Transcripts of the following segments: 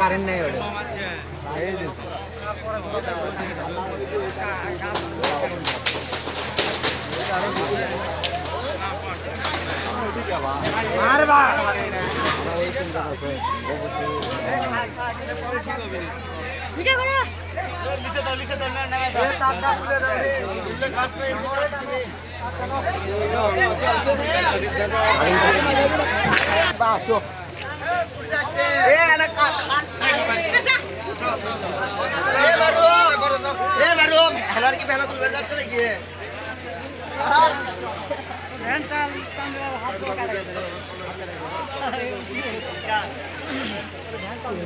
Current ওটা video করো এই পায়খানা সিলাবের মধ্যে পড়ো না সব কিন্তু ভালো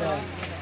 না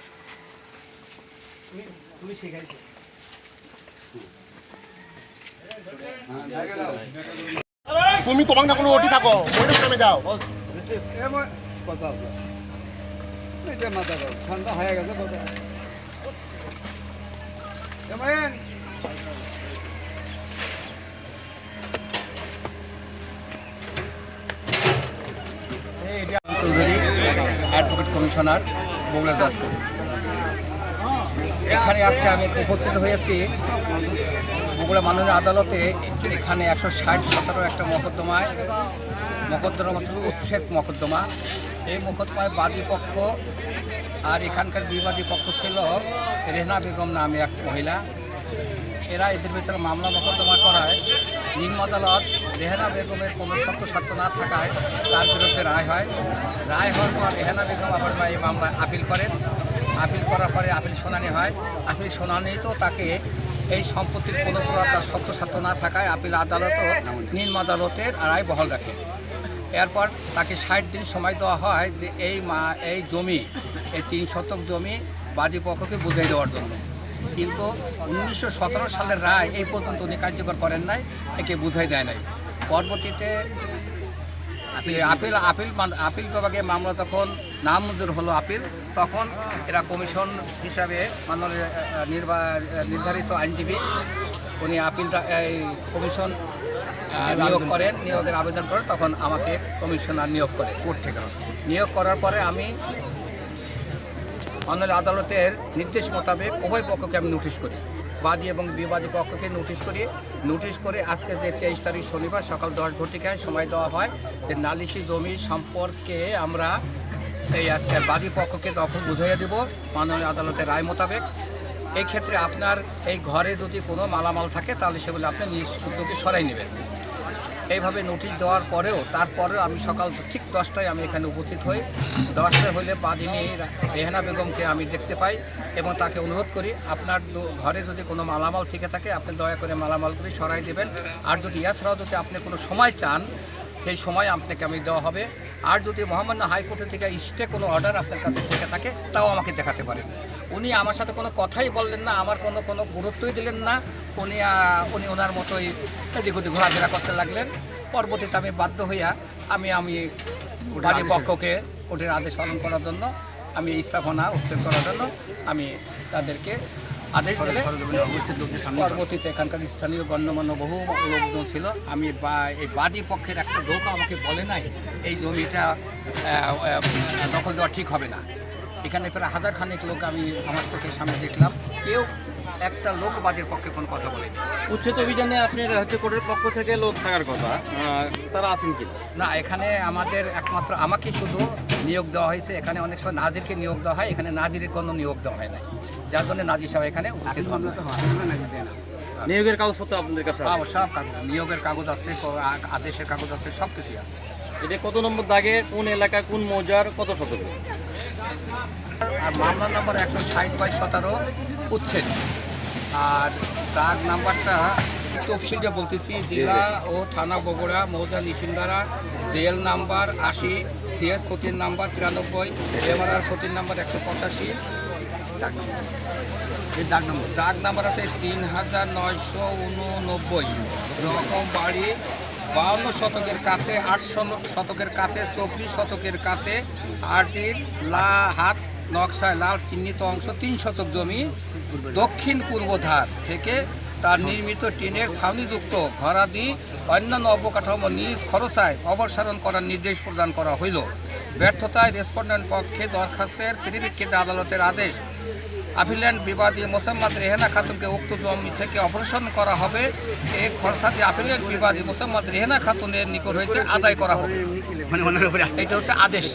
তুমি তোমাক না কোনো ওটি থাকো ওটি নামে যাও কথা যে মাথা দাও, ঠান্ডা হয়ে গেছে কথা জামাইন চৌধুরী অ্যাডভোকেট কমিশনার বগুড়া জজ এখানে আজকে আমি উপস্থিত হয়েছি। বগুড়া মাননীয় আদালতে এখানে একশো ষাট সতেরো একটা মকদ্দমায় মকদ্দমা হচ্ছে উচ্ছেদ মকদ্দমা। এই মকদ্দমায় বাদী পক্ষ আর এখানকার বিবাদী পক্ষ ছিল রেহনা বেগম নামে এক মহিলা। এরা এদের ভিতরে মামলা মোকদ্দমা করায়। নিম্ন আদালত রেহানা বেগমের কোনো সত্য সত্য না থাকায় তার বিরুদ্ধে রায় হয়। রায় হওয়ার পর রেহানা বেগম আবার এই মামলায় আপিল করেন। আপিল করার পরে আপিল শুনানি হয়। আপিল শুনানিতেও তাকে এই সম্পত্তির কোনো তার সত্য সত্য না থাকায় আপিল আদালতও নিম্ন আদালতের রায় বহাল রাখে। এরপর তাকে ষাট দিন সময় দেওয়া হয় যে এই মা, এই জমি, এই তিন শতক জমি বাদী পক্ষকে বুঝিয়ে দেওয়ার জন্য। কিন্তু উনিশশো সতেরো সালের রায় এই পর্যন্ত উনি কার্যকর করেন নাই, একে বুঝাই দেয় নাই। পরবর্তীতে আপিল আপিল আপিল বিভাগে মামলা তখন নামঞ্জুর হলো আপিল। তখন এরা কমিশন হিসাবে মাননীয় নির্বা নির্ধারিত আইনজীবী উনি আপিলটা এই কমিশন নিয়োগ করেন নিয়োগের আবেদন করেন তখন আমাকে কমিশনার নিয়োগ করে। কোর্ট থেকে নিয়োগ করার পরে আমি মাননীয় আদালতের নির্দেশ মোতাবেক উভয় পক্ষকে আমি নোটিশ করি। বাদী এবং বিবাদী পক্ষকে নোটিশ করি। নোটিশ করে আজকে যে তেইশ তারিখ শনিবার সকাল দশ ঘটিকায় সময় দেওয়া হয় যে নালিশি জমি সম্পর্কে আমরা এই আজকে বাদী পক্ষকে তখন বুঝাইয়া দেব, মাননীয় আদালতের রায় মোতাবেক। এই ক্ষেত্রে আপনার এই ঘরে যদি কোনো মালামাল থাকে, তাহলে সেগুলো আপনি নিজ উদ্যোগে সরাই নেবেন। এইভাবে নোটিশ দেওয়ার পরেও, তারপরেও আমি সকাল ঠিক দশটায় আমি এখানে উপস্থিত হই। দশটায় হলে বাদিনী রেহানা বেগমকে আমি দেখতে পাই এবং তাকে অনুরোধ করি, আপনার ঘরে যদি কোনো মালামাল থেকে থাকে, আপনি দয়া করে মালামালগুলি সরাই দেবেন। আর যদি এছাড়াও যদি আপনি কোনো সময় চান সেই সময় আপনাকে আমি দেওয়া হবে। আর যদি মহামান্য হাইকোর্টের থেকে স্টে কোনো অর্ডার আপনার কাছে থেকে থাকে তাও আমাকে দেখাতে পারেন। উনি আমার সাথে কোনো কথাই বললেন না আমার কোনো কোনো গুরুত্বই দিলেন না। উনি উনি ওনার মতোই এদিক ওদিক ঘোরাফেরা করতে লাগলেন। পরবর্তীতে আমি বাধ্য হইয়া আমি আমি বাড়ি পক্ষকে কোর্টের আদেশ পালন করার জন্য আমি স্থাপনা উচ্ছেদ করার জন্য আমি তাদেরকে আদেশ দিলে পরবর্তীতে এখানকার স্থানীয় গণ্যমান্য বহু লোকজন ছিল। আমি বা এই বাদী পক্ষের একটা লোক আমাকে বলে নাই এই জমিটা দখল দেওয়া ঠিক হবে না। এখানে প্রায় হাজার খানেক লোক আমি আমার চোখের সামনে দেখলাম। কেউ একটা লোক বাদীর পক্ষে কোনো কথা বলেনি। উচ্ছেদ অভিযানে আপনার হচ্ছে কোর্টের পক্ষ থেকে লোক থাকার কথা তারা আছেন কি না এখানে আমাদের একমাত্র আমাকে শুধু নিয়োগ দেওয়া হয়েছে। এখানে অনেক সময় নাজিরকে নিয়োগ দেওয়া হয় এখানে নাজিরের কোনো নিয়োগ দেওয়া হয় না যার জন্য নাজির সাহেব এখানে উচিত হন। নিয়োগের কাগজপত্র আপনাদের কাছে সব কাগজ। নিয়োগের কাগজ আছে আদেশের কাগজ আছে সব কিছুই আছে। এটা কত নম্বর দাগে কোন এলাকা কোন মৌজার কত শতকে? আর মামলা নাম্বার একশো ষাট বাই সতেরো উচ্ছেদ। আর তার নাম্বারটা তফসিলটা বলতেছি জেলা ও থানা বগুড়া মৌজা নিশিন্দারা জেল নাম্বার আশি সিএস ক্ষতির নাম্বার তিরানব্বই এমআরআর ক্ষতির নাম্বার একশো পঁচাশি। ডাক নম্বর। ডাক নাম্বার আছে তিন হাজার নয়শো উননব্বই। রকম বাড়ি বাউন্ন শতকের কাতে আট শতকের কাতে চব্বিশ শতকের কাতে আটির লা হাত নকশায় লাল চিহ্নিত অংশ তিন শতক জমি দক্ষিণ পূর্ব ধার থেকে তার নির্মিত টিনের ছাউনিযুক্ত ঘরাদি অন্যান্য অবকাঠামো নিজ খরচায় অপসারণ করার নির্দেশ প্রদান করা হইল। ব্যর্থতায় রেসপন্ডেন্ট পক্ষে দরখাস্তের পরিপ্রেক্ষিতে আদালতের আদেশ। আপিল্যান্ড বিবাদী মোসাম্মদ রেহানা খাতুনকে উক্ত জমি থেকে অপারেশন করা হবে। এই খরচাটি আপিল্যান্ড বিবাদী মোসাম্মদ রেহানা খাতুনের নিকট হইতে আদায় করা হবে। মানে এটা হচ্ছে আদেশ।